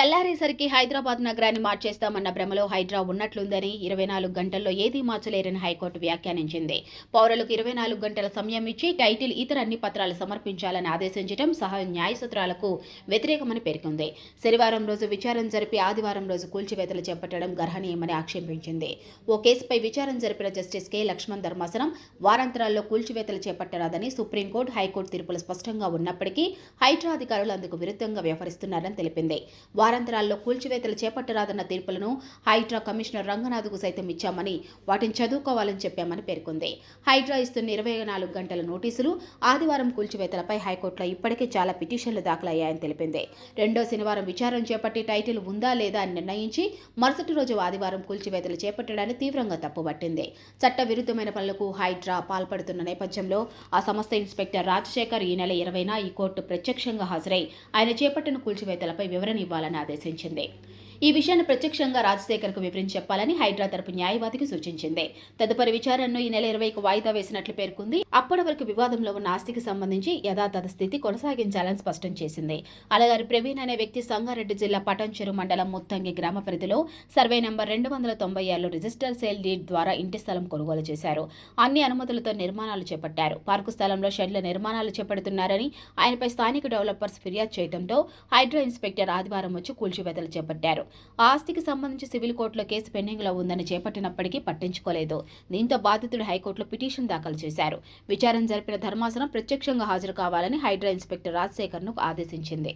తెల్లారేసరికి హైదరాబాద్ నగరాన్ని మార్చేస్తామన్న భ్రమలో హైడ్రా ఉన్నట్లుందని ఇరవై నాలుగు గంటల్లో ఏదీ మార్చలేరని హైకోర్టు వ్యాఖ్యానించింది. పౌరులకు ఇరవై నాలుగు గంటల సమయం ఇచ్చి టైటిల్ ఇతర అన్ని పత్రాలు సమర్పించాలని ఆదేశించడం సహా న్యాయ సూత్రాలకు వ్యతిరేకమని పేర్కొంది. శనివారం రోజు విచారణ జరిపి ఆదివారం రోజు కూల్చివేతలు చేపట్టడం గర్హనీయమని ఆక్షేపించింది. ఓ కేసుపై విచారణ జరిపిన జస్టిస్ కె. లక్ష్మణ్ ధర్మాసనం వారాంతరాల్లో కూల్చివేతలు చేపట్టరాదని సుప్రీంకోర్టు హైకోర్టు తీర్పులు స్పష్టంగా ఉన్నప్పటికీ హైడ్రా అధికారులు అందుకు విరుద్ధంగా వ్యవహరిస్తున్నారని తెలిపింది. వారాంతరాల్లో కూల్చివేతలు చేపట్టరాదన్న తీర్పులను హైడ్రా కమిషనర్ రంగనాథ్కు సైతం ఇచ్చామని వాటిని చదువుకోవాలని చెప్పామని పేర్కొంది. హైడ్రా ఇస్తున్న ఇరవై నాలుగు గంటల నోటీసులు ఆదివారం కూల్చివేతలపై హైకోర్టులో ఇప్పటికే చాలా పిటిషన్లు దాఖలయ్యాయని తెలిపింది. రెండో శనివారం విచారణ చేపట్టి టైటిల్ ఉందా లేదా అని నిర్ణయించి మరుసటి రోజు ఆదివారం కూల్చివేతలు చేపట్టడాన్ని తీవ్రంగా తప్పుపట్టింది. చట్టవిరుద్ధమైన పనులకు హైడ్రా పాల్పడుతున్న నేపథ్యంలో ఆ సంస్థ ఇన్స్పెక్టర్ రాజశేఖర్ ఈ నెల ఇరవైన ఈ కోర్టు ప్రత్యక్షంగా హాజరై ఆయన చేపట్టిన కూల్చివేతలపై వివరణ ఇవ్వాలని ఆదేశించింది ఈ విషయాన్ని ప్రత్యక్షంగా రాజశేఖర్కు వివరించి చెప్పాలని హైడ్రా తరపు న్యాయవాదికి సూచించింది. తదుపరి విచారణను ఈ నెల ఇరవైకి వాయిదా వేసినట్లు పేర్కొంది. అప్పటి వరకు వివాదంలో ఉన్న ఆస్తికి సంబంధించి యథాతథ స్థితి కొనసాగించాలని స్పష్టం చేసింది. అలాగే ప్రవీణ్ అనే వ్యక్తి సంగారెడ్డి జిల్లా పటంచెరు మండలం ముత్తంగి గ్రామ పరిధిలో సర్వే నంబర్ రెండు వందల తొంభై ఏళ్ళు రిజిస్టర్ సేల్ డీడ్ ద్వారా ఇంటి స్థలం కొనుగోలు చేశారు. అన్ని అనుమతులతో నిర్మాణాలు చేపట్టారు. పార్కు స్థలంలో షెడ్ల నిర్మాణాలు చేపడుతున్నారని ఆయనపై స్థానిక డెవలపర్స్ ఫిర్యాదు చేయడంతో హైడ్రా ఇన్స్పెక్టర్ ఆదివారం వచ్చి కూల్చివేతలు చేపట్టారు. ఆస్తికి సంబంధించి సివిల్ కోర్టులో కేసు పెండింగ్లో ఉందని చేపట్టినప్పటికీ పట్టించుకోలేదు. దీంతో బాధితుడు హైకోర్టులో పిటిషన్ దాఖలు చేశారు. విచారణ జరిపిన ధర్మాసనం ప్రత్యక్షంగా హాజరు కావాలని హైడ్రా ఇన్స్పెక్టర్ రాజశేఖర్ను ఆదేశించింది.